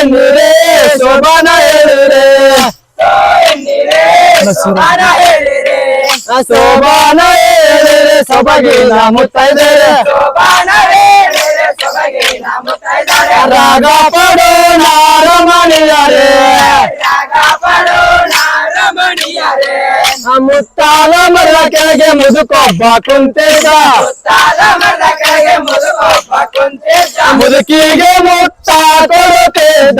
ಎನ್ನುರೇ ಶೋಭಾನ ಹೇಳಿರೆ. ಶೋಭಾನ ಹೇಳಿರೆ. ಸೊಬಗಿನ ಮುತ್ತೈದರೆ. ರಾಗ ಪಡೋ ನಾರಮಣಿಯರೇ. ಆ ಮುತ್ತಾಲ ಮರ ಕೆಳಗೆ ಮುದುಕೊಬ್ಬ ಕುಂತಿದ್ದ ಆ ಮುದುಕಿಗೆ ಮುತ್ತ ಕೊಡುತ್ತಿದ್ದ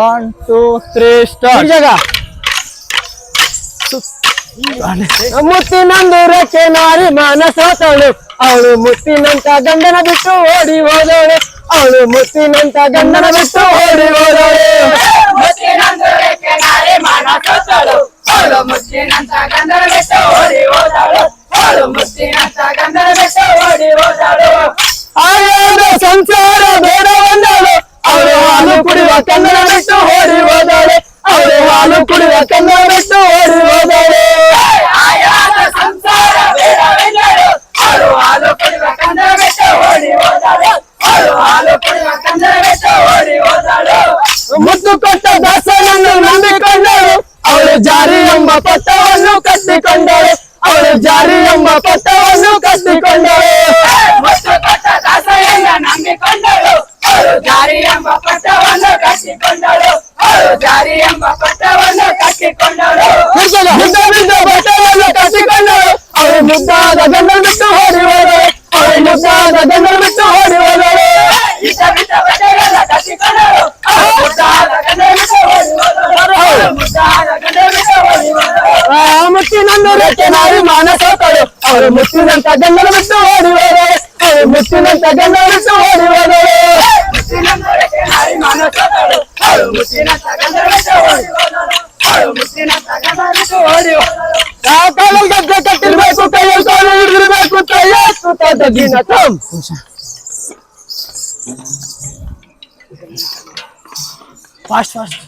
ಒನ್ ಟೂ ತ್ರೀ ಸ್ಟಾರ್ಟ್ ಜಾಗ ಮುತ್ತಿನಂದು ರೆಕ್ಕೆ ನಾರಿ ಮಾನಸೋತಳು ಅವಳು ಮುತ್ತಿನಂತ ಗಂಡನ ಬಿಟ್ಟು ಓಡಿ ಹೋದವಳು ಅವಳು ಮುತ್ತಿನಂತ ಗಂಡನ ಬಿಟ್ಟು ಓಡಿ ಹೋದವಳು ಆಯಾದ ಸಂಸಾರ ಬೇಡವನ್ನಳು ಅವಳು ಹಾಲು ಕುಡಿಯುವ ಕನ್ನಡ ಹಾಲು ಕುಡಿಯುವ ಕನ್ನಡ ಬಿಟ್ಟು ಓಡಿ ಹೋದವಳು ಮುತ್ತು ಕೊಟ್ಟ ದಾಸನನ್ನು ನಂಬಿಕೊಂಡಳು ಅವಳು ಜಾರಿ ಎಂಬ ಪಟ್ಟವನ್ನು ಕಟ್ಟಿಕೊಂಡಳು ಅವಳು ಜಾರಿ ಎಂಬ ಪಟ್ಟವನ್ನು ಕಟ್ಟಿಕೊಂಡಳು ನಂಬಿಕೊಂಡಳು ಅವಳು ಜಾರಿ ಎಂಬ ಪಟ್ಟವನ್ನು ಕಟ್ಟಿಕೊಂಡಳು ಅವಳು ಜಾರಿ ಎಂಬ ಪಟ್ಟವನ್ನು ಕಟ್ಟಿಕೊಂಡಳು దారియమ్మ పట్టవన్న కట్టికొన్నాడు ముద్ద బింద పట్టవన్న కట్టికొన్నాడు అవి ముచ్చినంత ముచ్చినంత ಕಾಲಲ್ಲಿ ಗದ್ದೆ ಕಟ್ಟಿರ್ಬೇಕು ಕೈಯಲ್ಲಿ ತೋಳು ಹಿಡಿದಿರ್ಬೇಕು ಕೈಯ ಸುತ್ತ ದಿನ ತಮ್ ಫಾಸ್ಟ್ ಫಾಸ್ಟ್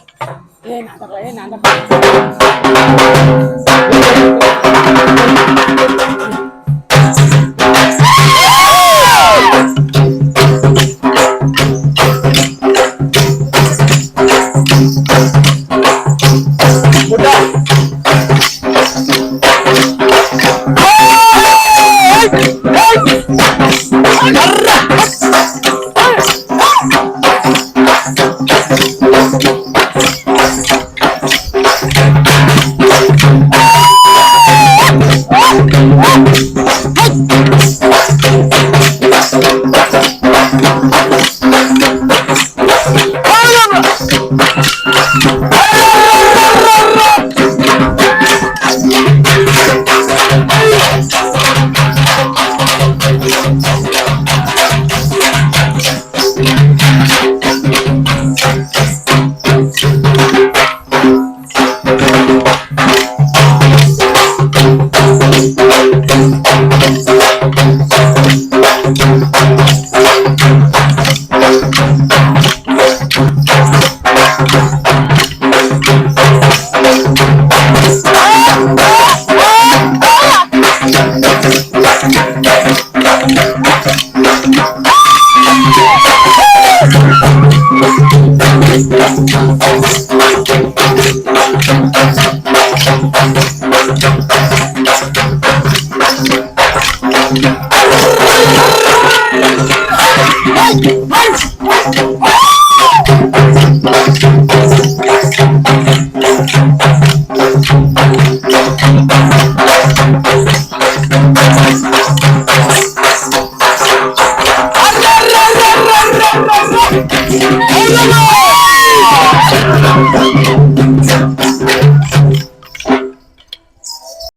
Lord.